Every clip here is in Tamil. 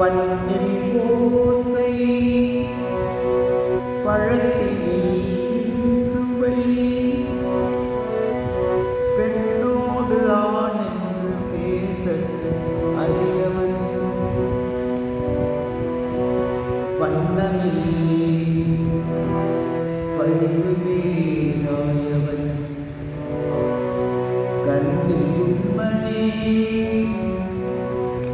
பண்ணில் ஓசை பழத்தில் சுவை. பெண்ணோடு ஆண் என்று பேச அறியவன். வண்ணமில்லே பழிவுவேலாயவன் கண்ணில் உண்மனே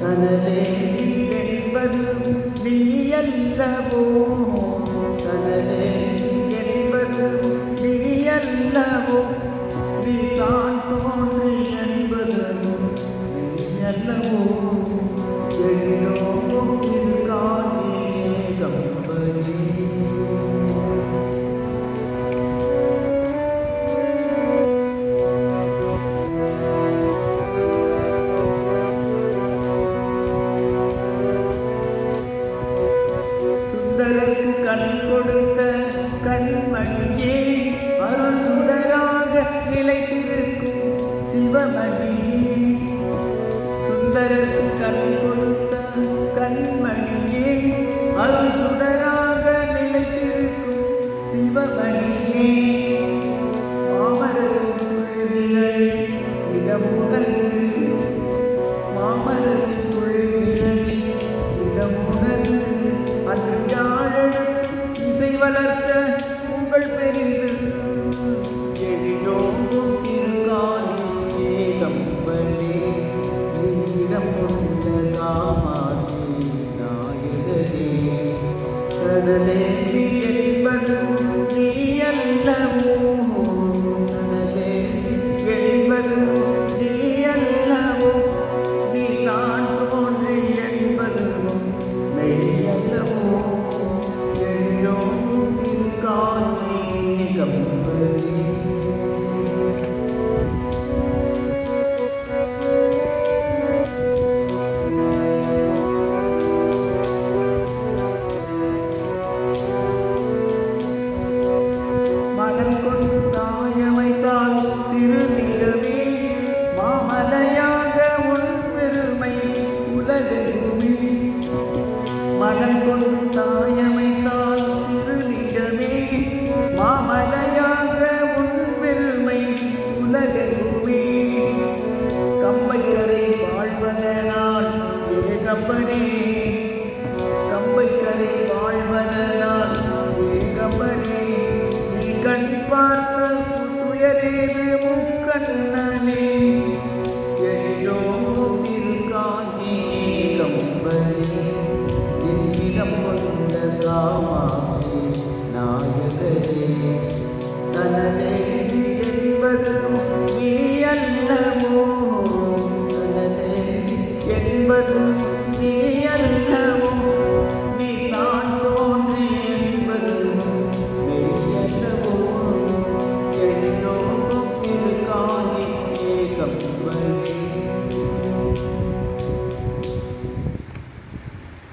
തനലേന്തി കൺപത് നീയല്ലവോ கண் கொடுத்த கண்மணியே அருள் சுடராக நிலைத்திருக்கும் சிவமணியே சுந்தரக்கு கண் கொடுத்த கண்மணியே அருள் வளர்த்த உங்கள் பெரிது உலகெங்குமே மனம் கொண்டு தாயமைத்தால் திருநிலமே மாமலையாக உன் உலகெங்குமே. கம்பைக்கரை வாழ்வதனால் ஏகப்பனே